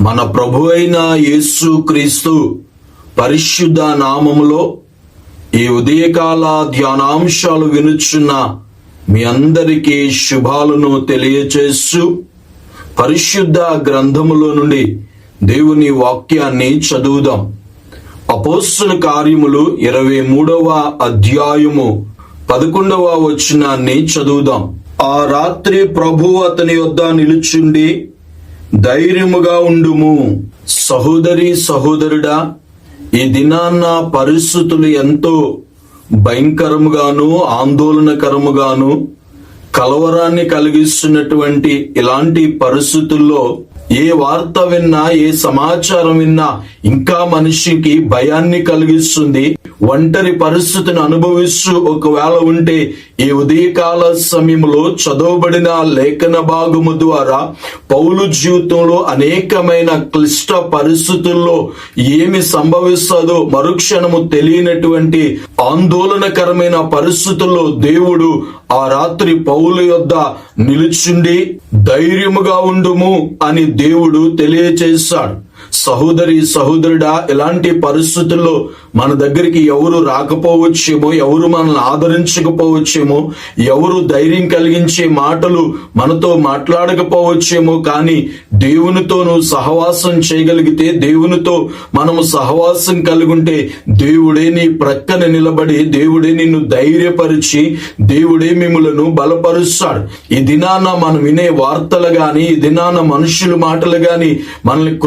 మన ప్రభు అయిన యేసు క్రీస్తు పరిశుద్ధ నామములో ఈ ఉదయకాల ధ్యానాంశాలు వినుచున్న మీ అందరికీ శుభాలను తెలియచేస్తూ పరిశుద్ధ గ్రంథములో నుండి దేవుని వాక్యాన్ని చదువుదాం. అపోస్తుల కార్యములు ఇరవై మూడవ అధ్యాయము పదకొండవ వచనాన్ని చదువుదాం. ఆ రాత్రి ప్రభు అతని యొద్ద నిలుచుండి ధైర్యముగా ఉండుము. సహోదరి సహోదరుడా ఈ దినాన్న పరిస్థితులు ఎంతో భయంకరముగాను ఆందోళనకరముగాను కలవరాన్ని కలిగిస్తున్నటువంటి ఇలాంటి పరిస్థితుల్లో ఏ వార్త విన్నా ఏ సమాచారం విన్నా ఇంకా మనిషికి భయాన్ని కలిగిస్తుంది. ఒంటరి పరిస్థితిని అనుభవిస్తూ ఒకవేళ ఉంటే ఈ ఉదయకాల సమయంలో చదవబడిన లేఖన భాగము ద్వారా పౌలు జీవితంలో అనేకమైన క్లిష్ట పరిస్థితుల్లో ఏమి సంభవిస్తుందో మరుక్షణము తెలియనటువంటి ఆందోళనకరమైన పరిస్థితుల్లో దేవుడు ఆ రాత్రి పౌలు యొద్ద నిలుచుండి ధైర్యముగా ఉండుము అని దేవుడు తెలియచేశాడు. సహోదరి సహోదరుడా ఇలాంటి పరిస్థితుల్లో మన దగ్గరికి ఎవరు రాకపోవచ్చేమో ఎవరు మనల్ని ఆదరించకపోవచ్చేమో ఎవరు ధైర్యం కలిగించే మాటలు మనతో మాట్లాడకపోవచ్చేమో కానీ దేవునితోనూ సహవాసం చేయగలిగితే దేవునితో మనము సహవాసం కలిగుంటే దేవుడే నీ ప్రక్కన నిలబడి దేవుడే నిన్ను ధైర్యపరిచి దేవుడే మిమ్మలను బలపరుస్తాడు. ఈ దినాన మనం వినే వార్తలు గాని ఈ దినాన మనుషుల మాటలు గాని మనల్ని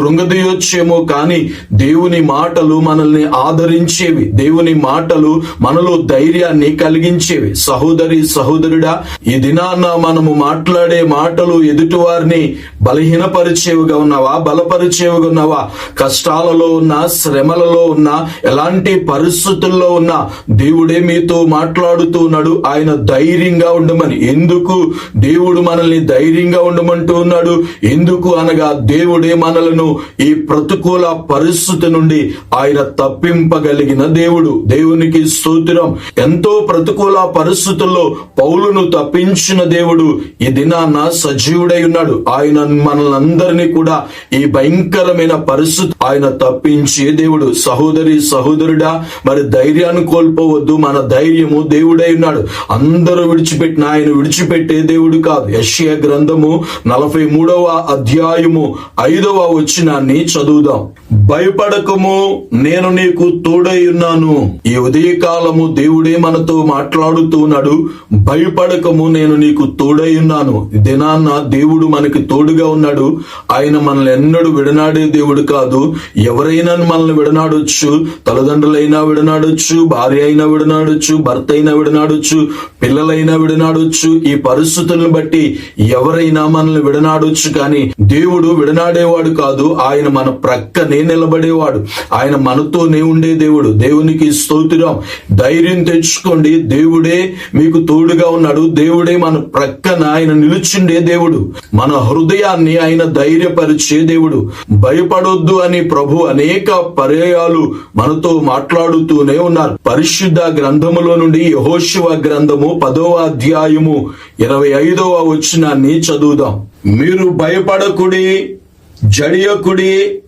కృంగదీయొచ్చేమో కానీ దేవుని మాటలు మనల్ని ఆదరించేవి. దేవుని మాటలు మనలో ధైర్యాన్ని కలిగించేవి. సహోదరి సహోదరుడా ఈ దినాన మనము మాట్లాడే మాటలు ఎదుటివారిని బలహీనపరిచేవిగా ఉన్నావా? బలపరిచేవిగా ఉన్నావా కష్టాలలో ఉన్న శ్రమలలో ఉన్న ఎలాంటి పరిస్థితుల్లో ఉన్నా దేవుడే మీతో మాట్లాడుతూ ఉన్నాడు. ఆయన ధైర్యంగా ఉండమని. ఎందుకు దేవుడు మనల్ని ధైర్యంగా ఉండమంటూ ఉన్నాడు? ఎందుకు అనగా దేవుడే మనలను ఈ ప్రతికూల పరిస్థితి నుండి ఆయన తప్పింపగలిగిన దేవుడు? దేవునికి స్తోత్రం. ఎంతో ప్రతికూల పరిస్థితుల్లో పౌలును తప్పించిన దేవుడు ఈ దినాన్న సజీవుడై ఉన్నాడు. ఆయన మనలందరినీ కూడా ఈ భయంకరమైన పరిస్థితి ఆయన తప్పించే దేవుడు. సహోదరి సహోదరుడా మరి ధైర్యాన్ని కోల్పోవద్దు. మన ధైర్యము దేవుడై ఉన్నాడు. అందరూ విడిచిపెట్టిన ఆయన విడిచిపెట్టే దేవుడు కాదు. యశ్య గ్రంథము నలభై మూడవ అధ్యాయము ఐదవ వచ్చినాన్ని చదువుదాం. భయపడకము నేను నీకు తోడై ఉన్నాను. ఈ ఉదయకాలము దేవుడే మనతో మాట్లాడుతున్నాడు భయపడకము నేను నీకు తోడై ఉన్నాను. దినాన్న దేవుడు మనకి తోడుగా దేవుడుగా ఉన్నాడు. ఆయన మనల్ని ఎన్నడూ విడనాడే దేవుడు కాదు. ఎవరైనా మనల్ని విడనాడొచ్చు. తల్లిదండ్రులైనా విడనాడొచ్చు. భార్య అయినా విడనాడొచ్చు. భర్త అయినా విడనాడొచ్చు. పిల్లలైనా విడనాడొచ్చు. ఈ పరిస్థితులను బట్టి ఎవరైనా మనల్ని విడనాడొచ్చు కానీ దేవుడు విడనాడేవాడు కాదు. ఆయన మన ప్రక్కనే నిలబడేవాడు. ఆయన మనతోనే ఉండే దేవుడు. దేవునికి స్తోత్రం. ధైర్యం తెచ్చుకోండి. దేవుడే మీకు తోడుగా ఉన్నాడు. దేవుడే మన ప్రక్కన ఆయన నిలుచుండే దేవుడు. మన హృదయాన్ని ఆయన ధైర్యపరిచే దేవుడు. భయపడొద్దు అని ప్రభు అనేక పర్యాయాలు మనతో మాట్లాడుతూనే ఉన్నారు. పరిశుద్ధ గ్రంథములో నుండి యహోశివ గ్రంథము పదవ అధ్యాయము ఇరవై ఐదవ వచనాన్ని చదువుదాం. మీరు భయపడకుడి జడియకుడి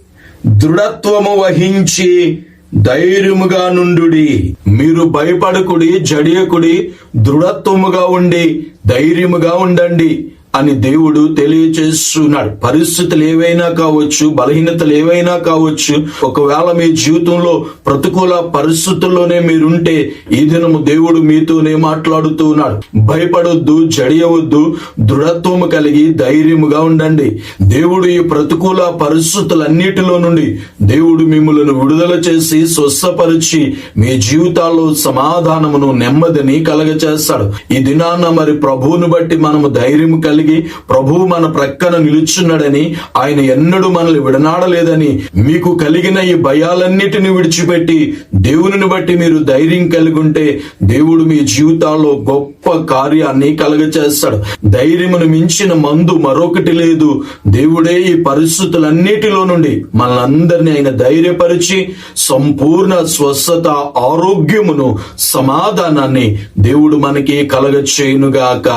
దృఢత్వము వహించి ధైర్యముగా నుండుడి. మీరు భయపడకుడి జడియకుడి దృఢత్వముగా ఉండి ధైర్యముగా ఉండండి. అని దేవుడు తెలియచేస్తున్నాడు. పరిస్థితులు ఏవైనా కావచ్చు బలహీనతలు ఏవైనా కావచ్చు ఒకవేళ మీ జీవితంలో ప్రతికూల పరిస్థితుల్లోనే మీరుంటే ఈ దినము దేవుడు మీతోనే మాట్లాడుతూ ఉన్నాడు భయపడొద్దు జడియవద్దు దృఢత్వము కలిగి ధైర్యముగా ఉండండి. దేవుడు ఈ ప్రతికూల పరిస్థితులన్నిటిలో నుండి దేవుడు మిమ్మల్ని విడుదల చేసి స్వస్థపరిచి మీ జీవితాల్లో సమాధానమును నెమ్మదిని కలగచేస్తాడు. ఈ దినాన్న మరి ప్రభువును బట్టి మనము ధైర్యం కలిగి ప్రభువు మన ప్రక్కన నిలుచున్నాడని ఆయన ఎన్నడూ మనల్ని విడనాడలేదని మీకు కలిగిన ఈ భయాలన్నిటిని విడిచిపెట్టి దేవుని బట్టి మీరు ధైర్యం కలిగి ఉంటే దేవుడు మీ జీవితాల్లో గొప్ప కార్యాన్ని కలగచేస్తాడు. ధైర్యమును మించిన మందు మరొకటి లేదు. దేవుడే ఈ పరిస్థితులన్నిటిలో నుండి మనందరినీ ఆయన ధైర్యపరిచి సంపూర్ణ స్వస్థత ఆరోగ్యమును సమాధానాన్ని దేవుడు మనకి కలగచేయునుగాక.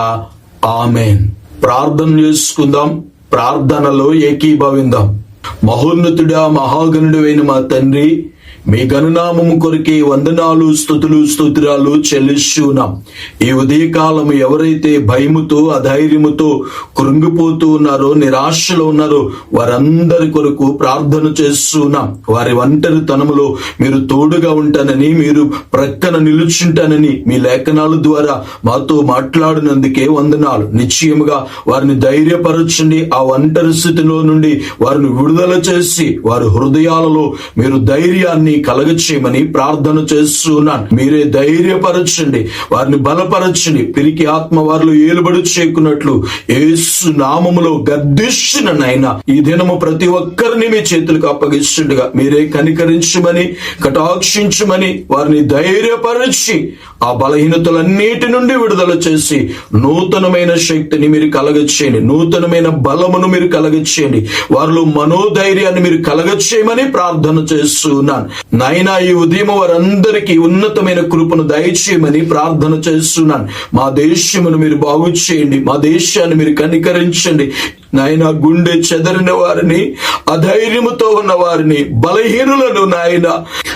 ఆమెన్. ప్రార్థన చేసుకుందాం. ప్రార్థనలో ఏకీభవిందాం. మహోన్నతుడా మహాగణుడైన మా తండ్రి మీ గణనామము కొరికే వందనాలు స్థుతులు స్తోత్రాలు చెల్లిస్తున్నాం ఈ ఉదయకాలము ఎవరైతే భయముతో అధైర్యముతో కృంగిపోతూ ఉన్నారో నిరాశలో ఉన్నారో వారందరి కొరకు ప్రార్థన చేస్తున్నాం. వారి ఒంటరి తనములో మీరు తోడుగా ఉంటానని మీరు ప్రక్కన నిలుచుంటానని మీ లేఖనాల ద్వారా మాతో మాట్లాడినందుకే వందనాలు. నిశ్చయముగా వారిని ధైర్యపరచండి. ఆ ఒంటరి స్థితిలో నుండి వారిని విడుదల చేసి వారి హృదయాలలో మీరు ధైర్యాన్ని కలగచేయమని ప్రార్థన చేస్తున్నాను. మీరే ధైర్యపరచండి. వారిని బలపరచండి. పిరికి ఆత్మ వారిలో ఏలుబడి చేకున్నట్లు ఏసు నామములో గర్దిష్చిన నాయన ఈ దినము ప్రతి ఒక్కరిని మీ చేతులకు అప్పగిస్తుండగా మీరే కనికరించమని కటాక్షించమని వారిని ధైర్యపరచి ఆ బలహీనతలన్నిటి నుండి విడుదల చేసి నూతనమైన శక్తిని మీరు కలగచ్చేయండి నూతనమైన బలమును మీరు కలగచ్చేయండి వారిలో మనోధైర్యాన్ని మీరు కలగచ్చేయమని ప్రార్థన చేస్తున్నాను. నాయనా ఈ ఉదయం వారందరికీ ఉన్నతమైన కృపను దయచేయమని ప్రార్థన చేస్తున్నాను. మా దేశమును మీరు బాగు చేయండి మా దేశాన్ని మీరు కనికరించండి. నాయన గుండె చెదరిన వారిని అధైర్యముతో ఉన్న వారిని బలహీనులను నాయన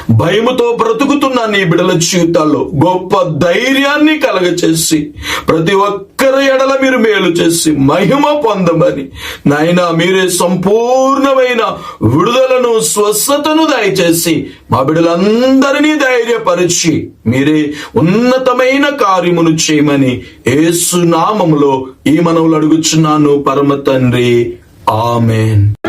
భయముతో బ్రతుకుతున్న నీ బిడల జీవితాల్లో గొప్ప ధైర్యాన్ని కలగచేసి ప్రతి ఒక్కరి ఎడల మీరు మేలు చేసి మహిమ పొందమని. నాయన మీరే సంపూర్ణమైన విడుదలను స్వస్థతను దయచేసి మా బిడలందరినీ ధైర్యపరిచి మీరే ఉన్నతమైన కార్యమును చేయమని ఏసునామములో ఈ మనవులు అడుగుచున్నాను పరమ తండ్రి. ఆమెన్.